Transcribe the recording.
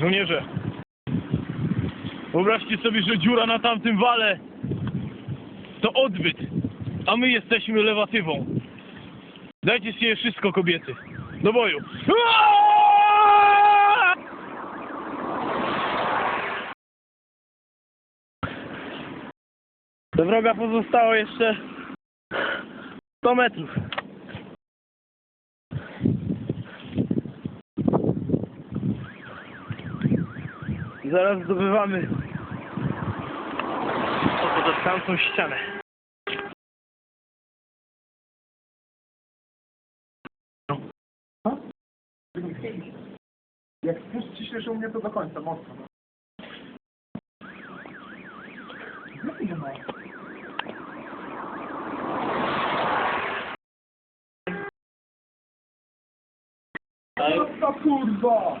Żołnierze, wyobraźcie sobie, że dziura na tamtym wale to odbyt, a my jesteśmy lewatywą. Dajcie sobie wszystko, kobiety. Do boju. Do wroga pozostało jeszcze 100 metrów. Zaraz zdobywamy oto tamtą ścianę. Jak spuścisz u mnie, to do końca, mocno. Co kurwa?